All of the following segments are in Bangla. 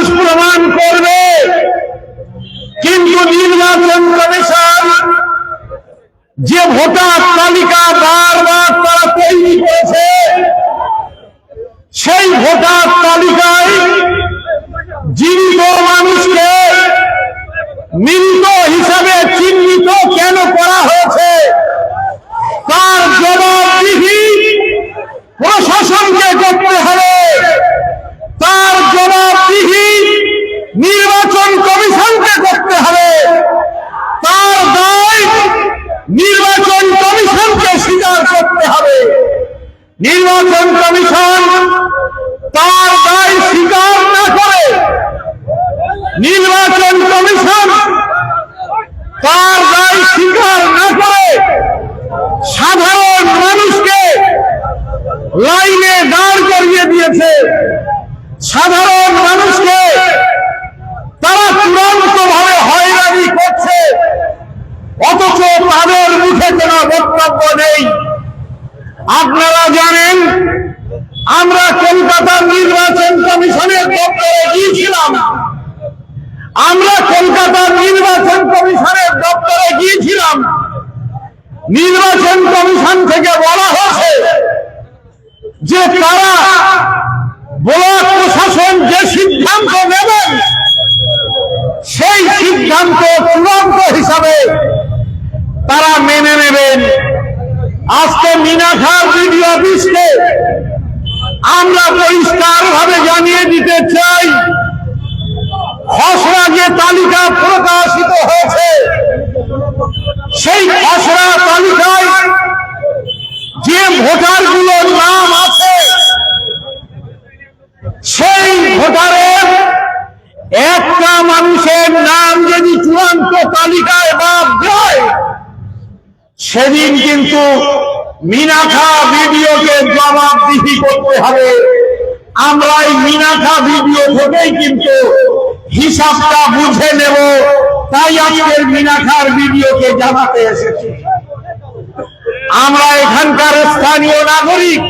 মানুষ প্রমাণ করবে। কিন্তু নির্বাচন কমিশন যে ভোটার তালিকা বারবার তারা তৈরি করেছে, সেই ভোটার তালিকায় জীবিত মানুষকে মৃত হিসাবে চিহ্নিত কেন করা হয়েছে? তার জবাবদিহি প্রশাসনকে করতে হবে তার জবাবদিহি নির্বাচন কমিশনকে করতে হবে তার দায় নির্বাচন কমিশনকে স্বীকার করতে হবে নির্বাচন কমিশন তার দায় স্বীকার না করে নির্বাচন কমিশন তার দায় স্বীকার না করে সাধারণ মানুষকে লাইনে দাঁড় করিয়ে দিয়েছে। সাধারণ মানুষকে তারা চূড়ান্ত ভাবে হয়রানি করছে। অথচ তাদের মুখে কোনো বক্তব্য নেই। আপনারা জানেন, আমরা কলকাতার নির্বাচন কমিশনের দপ্তরে গিয়েছিলাম। আমরা কলকাতার নির্বাচন কমিশনের দপ্তরে গিয়েছিলাম। নির্বাচন কমিশন থেকে বলা হয়েছে যে তারা ব্লক প্রশাসন যে সিদ্ধান্ত নেবেন, সেই সিদ্ধান্ত চূড়ান্ত হিসাবে তারা মেনে নেবেন। আজকে মিনাখার বিডিও অফিসকে আমরা পরিষ্কার ভাবে জানিয়ে দিতে চাই, খসড়া যে তালিকা প্রকাশিত হয়েছে সেই খসড়া তালিকায় যে ভোটারগুলোর নাম আছে সেই ভোটারের একটা মানুষের নাম যদি চূড়ান্ত তালিকায় বাদ যায় সেদিন কিন্তু মিনাখা ভিডিওকে জবাবদিহি করতে হবে। আমরা এই মিনাখা ভিডিও থেকেই কিন্তু হিসাবটা বুঝে নেব। তাই আজকের মিনাখার ভিডিওকে জানাতে এসেছি। আমরা এখানকার স্থানীয় নাগরিক,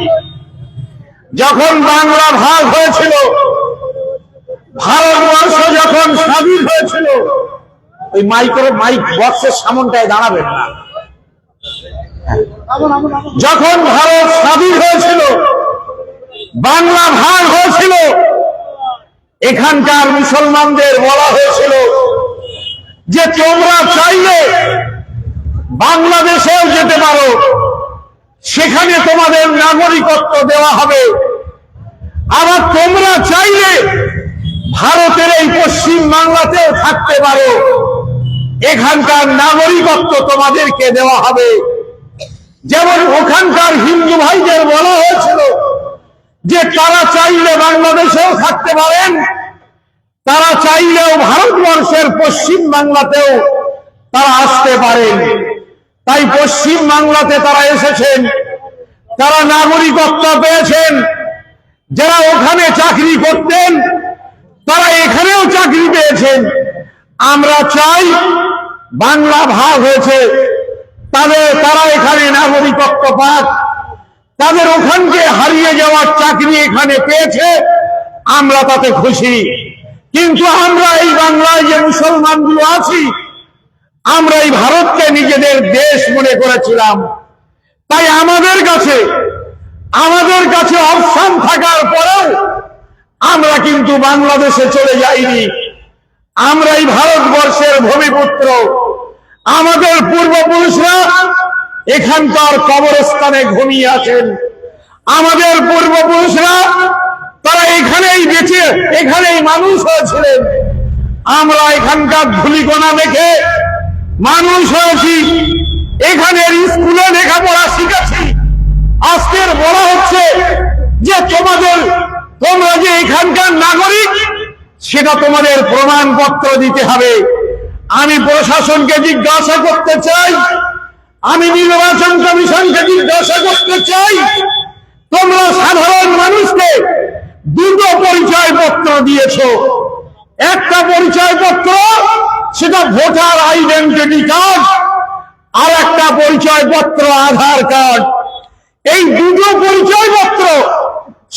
যখন বাংলা ভাগ হয়েছিল, ভারতবর্ষ যখন স্বাধীন হয়েছিল, ওই মাইক্রো মাইক বক্সের সামনটায় দাঁড়াবেন না। যখন ভারত স্বাধীন হয়েছিল, বাংলা ভাগ হয়েছিল, এখানকার মুসলমানদের বলা হয়েছিল যে তোমরা চাইলে বাংলাদেশেও যেতে পারো, সেখানে তোমাদের নাগরিকত্ব দেওয়া হবে। আবার তোমরা চাইলে ভারতের এই পশ্চিম বাংলাতেও থাকতে পারো। এখানকার নাগরিকত্ব তোমাদেরকে দেওয়া হবে। যেমন ওখানকার হিন্দু ভাইদের বলা হয়েছিল যে তারা চাইলে বাংলাদেশেও থাকতে পারেন, তারা চাইলেও ভারতবর্ষের পশ্চিম বাংলাতেও তারা আসতে পারেন। তাই পশ্চিম বাংলাতে তারা এসেছেন, তারা নাগরিকত্ব পেয়েছেন, যারা ওখানে চাকরি করতেন, তারা এখানেও চাকরি পেয়েছেন। আমরা চাই বাংলা ভাগ হয়েছে। তাদের তারা এখানে নাগরিকত্ব পাক তাদের ওখানকে হারিয়ে যাওয়ার চাকরি এখানে পেয়েছে, আমরা তাতে খুশি। কিন্তু আমরা এই বাংলায় যে মুসলমানগুলো আছি, আমরা এই ভারতকে নিজেদের দেশ মনে করেছিলাম। তাই আমাদের কাছে আমাদের কাছে অপশন থাকার পরেও আমরা কিন্তু বাংলাদেশে চলে যাইনি। আমরা এই ভারতবর্ষের ভূমিপুত্র। আমাদের পূর্বপুরুষরা এখানকার কবরস্থানে ঘুমিয়ে আছেন। আমাদের পূর্বপুরুষরা, তারা এখানেই বেঁচে, এখানেই মানুষ হয়েছিলেন। আমরা এখানকার ধুলিকোনা দেখে মানুষ হয়েছি। এখানের স্কুলে লেখাপড়া শিখেছি। আজকের বলা হচ্ছে যে তোমাদের, তোমরা যে এখানকার নাগরিক, সেটা তোমাদের প্রমাণপত্র দিতে হবে। আমি প্রশাসনকে জিজ্ঞাসা করতে চাই, আমি নির্বাচন কমিশনকে জিজ্ঞাসা করতে চাই, তোমরা সাধারণ মানুষকে দুটো পরিচয় পত্র দিয়েছ। একটা পরিচয় পত্র সেটা ভোটার আইডেন্টিটি কার্ড, আর একটা পরিচয় পত্র আধার কার্ড। এই দুটো পরিচয় পত্র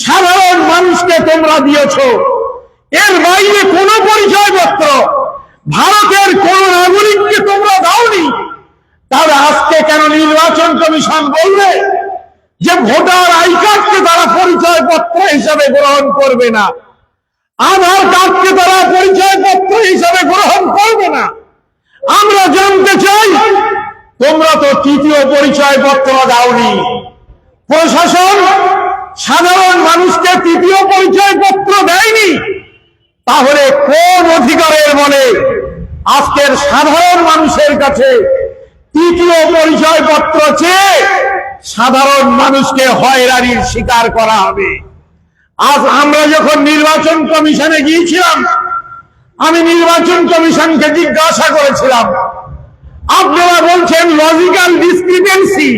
সাধারণ মানুষকে তোমরা দিয়েছ। এর বাইরে কোনো পরিচয় পত্র ভারতের কোন নাগরিককে তোমরা দাওনি? তাহলে আজকে কেন নির্বাচন কমিশন বলবে যে ভোটার আই কার্ডকে তারা পরিচয় পত্র হিসাবে গ্রহণ করবে না? আধার কার্ডকে তারা পরিচয় পত্র হিসাবে গ্রহণ করবে না? আমরা জানতে চাই, তোমরা তো তৃতীয় পরিচয় পত্র দাওনি। প্রশাসন সাধারণ মানুষকে তৃতীয় পরিচয় পত্র দেয়নি। তাহলে কোন অধিকারের বলে আজকের সাধারণ মানুষের কাছে তৃতীয় পরিচয় পত্র চেয়ে সাধারণ মানুষকে হয়রানির শিকার করা হবে। আজ আমরা যখন নির্বাচন কমিশনে গিয়েছিলাম, আমি নির্বাচন কমিশনকে জিজ্ঞাসা করেছিলাম, আপনারা বলছেন লজিক্যাল ডিসক্রিপেন্সি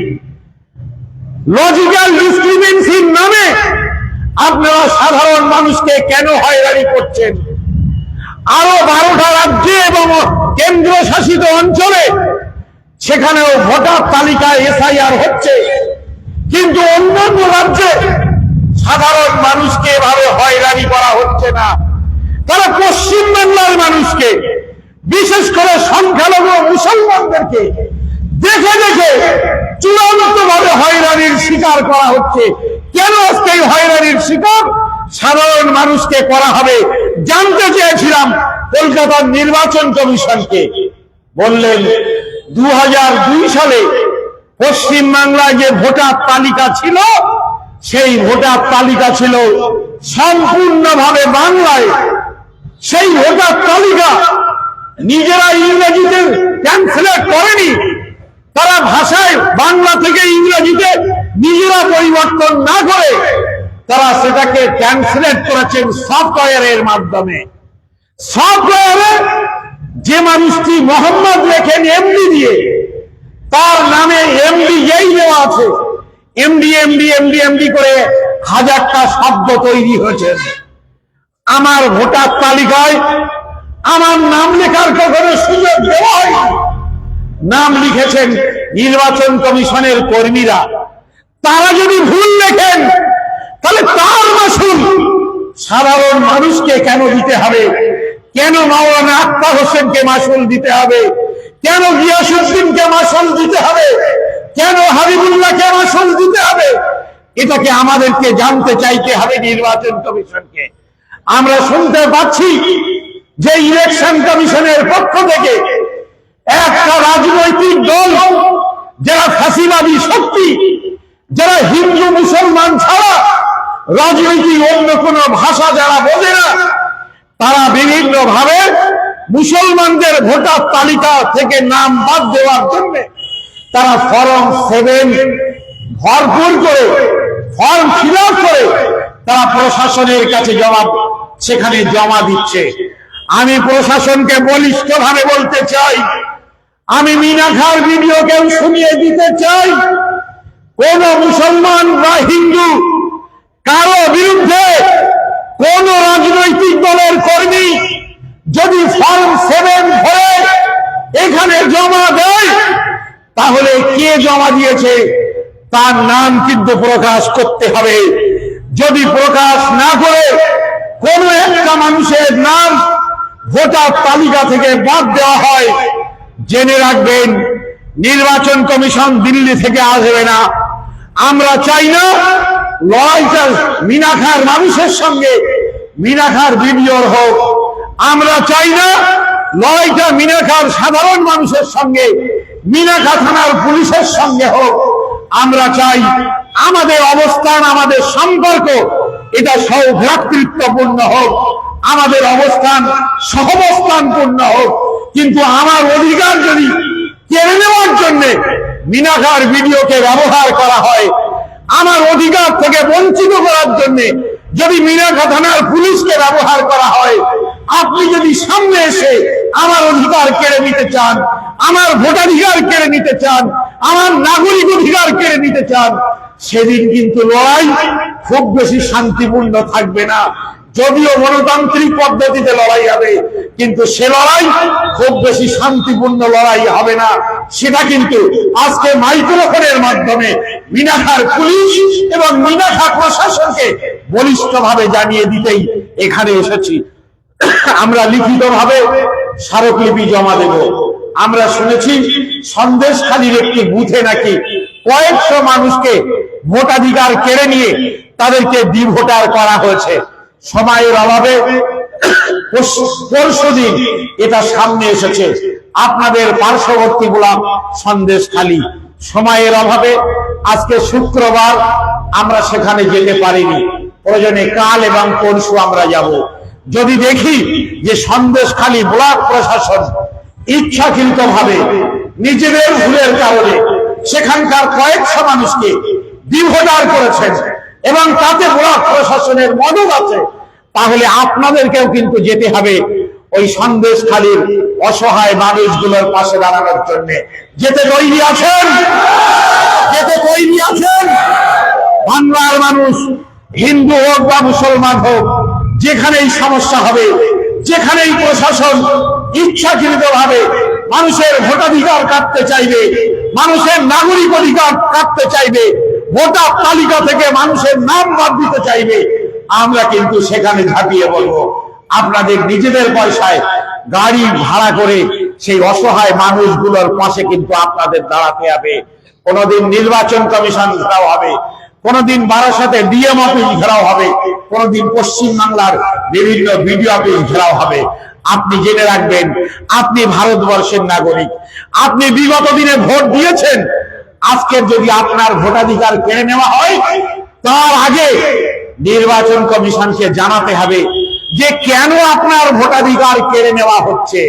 লজিক্যাল ডিসক্রিপেন্সির নামে আপনারা সাধারণ মানুষকে কেন হয়রানি করছেন? আরও বারোটা রাজ্যে এবং কেন্দ্র শাসিত অঞ্চলে সেখানেও ভোটার তালিকায় এসআইআর হচ্ছে। কিন্তু অন্যান্য রাজ্যে সাধারণ মানুষকে এভাবে হয়রানি করা হচ্ছে না। তারা পশ্চিম বাংলার মানুষকে, বিশেষ করে সংখ্যালঘু মুসলমানদেরকে দেখে দেখে চূড়ান্ত ভাবে হয়রানির শিকার করা হচ্ছে। কেন আজকে এই হয়রানির শিকার? সাধারণ মানুষকে করা হবে। জানতে চেয়েছিলাম কলকাতার নির্বাচন কমিশনকে। বললেন দু হাজার দুই সালে পশ্চিম বাংলায় যে ভোটার তালিকা ছিল, সেই ভোটার তালিকা ছিল সম্পূর্ণভাবে বাংলায়। সেই ভোটার তালিকা নিজেরা ইংরেজিতে ট্রান্সলেট করেনি। তারা ভাষায় বাংলা থেকে ইংরেজিতে নিজেরা পরিবর্তন না করে তারা সেটাকে ট্রান্সলেট করেছেন সফটওয়্যারের মাধ্যমে। সফটওয়্যারে যে মানুষটি মোহাম্মদ লেখেন এমডি দিয়ে, তার নামে এমডি যেই দেওয়া আছে। এমডি এমডি এমডি এমডি করে হাজারটা শব্দ তৈরি হয়েছে। আমার ভোটার তালিকায় আমার নাম লেখার কখনো সুযোগ দেওয়া নাম লিখেছেন নির্বাচন কমিশনের কর্মীরা। তারা যদি ভুল লেখেন, তাহলে তার মাসুল সাধারণ মানুষকে কেন দিতে হবে? কেন মাওলানা আক্তার হোসেনকে মাসুল দিতে হবে? কেন গিয়াসুদ্দিনকে মাসুল দিতে হবে? কেন হাবিবুল্লাহকে মাসুল দিতে হবে? এটাকে আমাদেরকে জানতে চাইতে হবে নির্বাচন কমিশনকে। আমরা শুনতে পাচ্ছি যে ইলেকশন কমিশনের পক্ষ থেকে একটা রাজনৈতিক দল, যারা ফাঁসিবাদী শক্তি যারা হিন্দু, মুসলমান ছাড়া রাজনৈতিক অন্য কোন ভাষা যারা বোঝে না, তারা বিভিন্ন ভাবে মুসলমানদের ভোটার তালিকা থেকে নাম বাদ দেওয়ার জন্য তারা ফর্ম সেভেন ভরপুর করে, ফর্ম ফিল করে তারা প্রশাসনের কাছে জবাব, সেখানে জমা দিচ্ছে। আমি প্রশাসনকে বলিষ্ঠ ভাবে বলতে চাই, আমি মিনাখার ভিডিওকেও শুনিয়ে দিতে চাই কোন মুসলমান বা হিন্দু, কারও বিরুদ্ধে কোন রাজনৈতিক দলের কর্মী যদি ফর্ম সেভেন ভরে এখানে জমা দেয়, তাহলে কে জমা দিয়েছে? তার নাম কিন্তু প্রকাশ করতে হবে। যদি প্রকাশ না করে, কোন একটা মানুষের নাম ভোটার তালিকা থেকে বাদ দেওয়া হয়, জেনে রাখবেন, নির্বাচন কমিশন দিল্লি থেকে আসবে না। আমরা চাই না লড়াইটা মিনাখার মানুষের সঙ্গে মিনাখার ভিডিওর হোক। আমরা চাই না লড়াইটা মিনাখার সাধারণ মানুষের সঙ্গে, মিনাখা থানার পুলিশের সঙ্গে হোক। আমরা চাই আমাদের অবস্থান, আমাদের সম্পর্ক এটা সৌভ্রাতৃত্বপূর্ণ হোক। আমাদের অবস্থান সহবস্থানপূর্ণ হোক। কিন্তু আমার অধিকার যদি কেড়ে নেওয়ার জন্য মিনাখার ভিডিওকে ব্যবহার করা হয়। আমার অধিকার থেকে বঞ্চিত করার জন্য যদি মিনাখা থানার পুলিশকে ব্যবহার করা হয়, আপনি যদি সামনে এসে আমার অধিকার কেড়ে নিতে চান, আমার ভোটাধিকার কেড়ে নিতে চান, আমার নাগরিক অধিকার কেড়ে নিতে চান, সেদিন কিন্তু লড়াই খুব বেশি শান্তিপূর্ণ থাকবে না। যদিও গণতান্ত্রিক পদ্ধতিতে লড়াই হবে, কিন্তু সে লড়াই খুব বেশি শান্তিপূর্ণ লড়াই হবে না। সেটা কিন্তু আজকে মাইক্রোফোনের মাধ্যমে মিনাখার পুলিশ এবং মিনাখা প্রশাসনকে বলিষ্ঠভাবে জানিয়ে দিতেই এখানে এসেছি। আমরা লিখিতভাবে স্মারকলিপি জমা দেব। আমরা শুনেছি সন্দেশখালীর একটি বুথে নাকি কয়েকশো মানুষকে ভোটাধিকার কেড়ে নিয়ে তাদেরকে ডিভোটার করা হয়েছে। সময়ের অভাবে পরশু দিন এটা সামনে এসেছে। আপনাদের পার্শ্ববর্তী ব্লক সন্দেশখালী সময়ের অভাবে আজকে শুক্রবার আমরা সেখানে যেতে পারিনি। প্রয়োজনে কাল এবং পরশু আমরা যাব। যদি দেখি যে সন্দেশখালী ব্লক প্রশাসন ইচ্ছাকৃত ভাবে নিজেদের ভুলের কারণে সেখানকার কয়েকশো মানুষকে বিভোটার করেছেন এবং তাতে ব্লক প্রশাসনের মদত আছে তাহলে আপনাদেরকেও কিন্তু যেতে হবে ওই সন্দেশখালীর অসহায় মানুষগুলোর পাশে দাঁড়ানোর জন্য। যেতে তৈরি আছেন? যেতে তৈরি আছেন? বাংলার মানুষ, হিন্দু হোক বা মুসলমান হোক, যেখানেই সমস্যা হবে, যেখানেই প্রশাসন ইচ্ছাকৃত ভাবে মানুষের ভোটাধিকার কাটতে চাইবে, মানুষের নাগরিক অধিকার কাটতে চাইবে, ভোটার তালিকা থেকে মানুষের নাম বাদ দিতে চাইবে আমরা কিন্তু সেখানে ঝাঁপিয়ে বলব আপনাদের নিজেদের পয়সায় গাড়ি ভাড়া করে সেই অসহায় মানুষগুলোর পাশে কিন্তু আপনাদের দাঁড়াতে হবে। কোনদিন নির্বাচন কমিশন ঘেরাও হবে, কোনদিন বারাসাতে ডিএম অফিস ঘেরাও হবে, কোনদিন পশ্চিম বাংলার বিভিন্ন বিডিও অফিস ঘেরাও হবে। আপনি জেনে রাখবেন, আপনি ভারতবর্ষের নাগরিক, আপনি বিগত দিনে ভোট দিয়েছেন আজকের যদি আপনার ভোটাধিকার কেড়ে নেওয়া হয়, তার আগে নির্বাচন কমিশনকে জানাতে হবে যে কেন আপনার ভোটাধিকার কেড়ে নেওয়া হচ্ছে।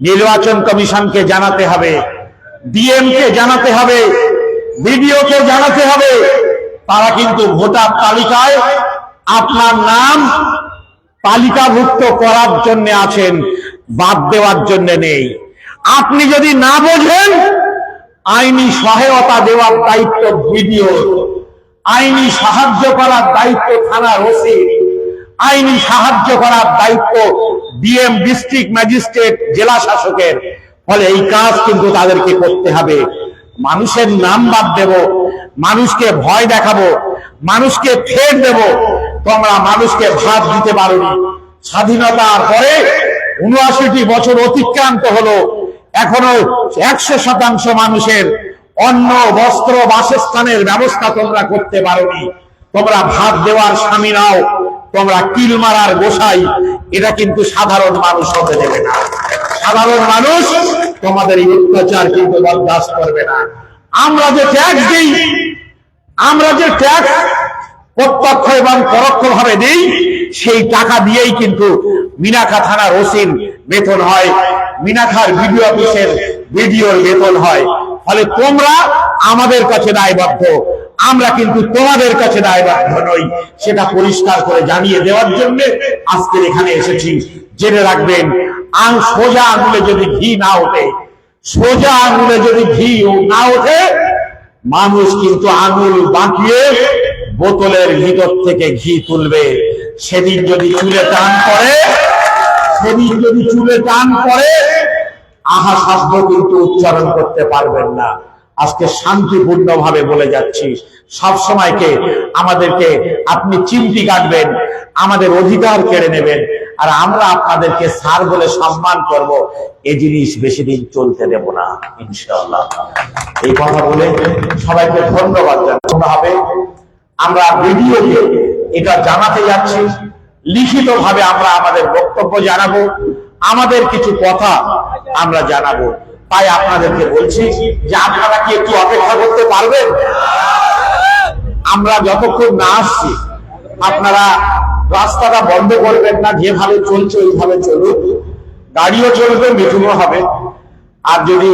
নির্বাচন কমিশনকে জানাতে হবে ডিএম কে জানাতে হবে বিডিও কে জানাতে হবে। তারা কিন্তু ভোটার তালিকায় আপনার নাম তালিকাভুক্ত করার জন্য আছেন, বাদ দেওয়ার জন্য নেই। আপনি যদি না বোঝেন, আইনি সহায়তা দেওয়ার দায়িত্ব বিডিও আইনি সাহায্য করার দায়িত্ব থানার ওসি। আইনি সাহায্য করার দায়িত্ব ডিএম ডিস্ট্রিক্ট ম্যাজিস্ট্রেট জেলা শাসকের। ফলে এই কাজ কিন্তু তাদেরকে করতে হবে। মানুষের নাম বাদ দেব, মানুষকে ভয় দেখাবো, মানুষকে ফের দেব। তোমরা মানুষকে ভাত দিতে পারোনি। স্বাধীনতার পরে উনআশিটি বছর অতিক্রান্ত হলো। এখনও একশো শতাংশ মানুষের অন্ন, বস্ত্র, বাসস্থানের ব্যবস্থা তোমরা করতে পারোনি। তোমরা ভাত দেওয়ার স্বামী নাও, তোমরা কিল মারার গোসাই। এটা কিন্তু সাধারণ মানুষ হতে দেবে না। সাধারণ মানুষ তোমাদের এই অত্যাচার কিন্তু বরদাস্ত করবে না। আমরা যে ট্যাক্স দিই, আমরা যে ট্যাক্স প্রত্যক্ষ এবং পরোক্ষ ভাবে দিই, সেই টাকা দিয়েই কিন্তু মিনাখা থানার ওসির বেতন হয়। মিনাখার বিডিও অফিসের বিডিওর বেতন হয়। ফলে তোমরা আমাদের কাছে দায়বদ্ধ। আমরা কিন্তু তোমাদের কাছে দায়বদ্ধ নই। সেটা পরিষ্কার করে জানিয়ে দেওয়ার জন্য আজকের এখানে এসেছি। জেনে রাখবেন আং সোজা আঙুলে যদি ঘি না ওঠে, সোজা আঙুলে যদি ঘি না ওঠে, মানুষ কিন্তু আঙুল বাঁকিয়ে বোতলের ভিতর থেকে ঘি তুলবে। সেদিন যদি চুলে টান পড়ে, সেদিন যদি চুলে টান পড়ে আহা শব্দ কিন্তু উচ্চারণ করতে পারবেন না। আজকে শান্তিপূর্ণ ভাবে বলে যাচ্ছি, সব সময়কে আমাদেরকে আপনি চিমটি কাটবেন, আমাদের অধিকার কেড়ে নেবেন, আর আমরা আপনাদেরকে স্যার বলে সম্মান করব এই জিনিস বেশি দিন চলতে দেব না, ইনশাআল্লাহ। এই কথা বলে সবাইকে ধন্যবাদ জানাতে হবে আমরা ভিডিওকে এটা জানাতে যাচ্ছি লিখিত ভাবে আমরা আমাদের বক্তব্য জানাব। আমাদের কিছু কথা আমরা জানাব। তাই আপনাদেরকে বলছি যে আপনারা কি একটু অপেক্ষা করতে পারবেন? আমরা যতক্ষণ না আসছি, আপনারা রাস্তাটা বন্ধ করবেন না, যেভাবে চলছে ওইভাবে চলুন গাড়িও চলবে, মিঠুনও হবে। আর যদি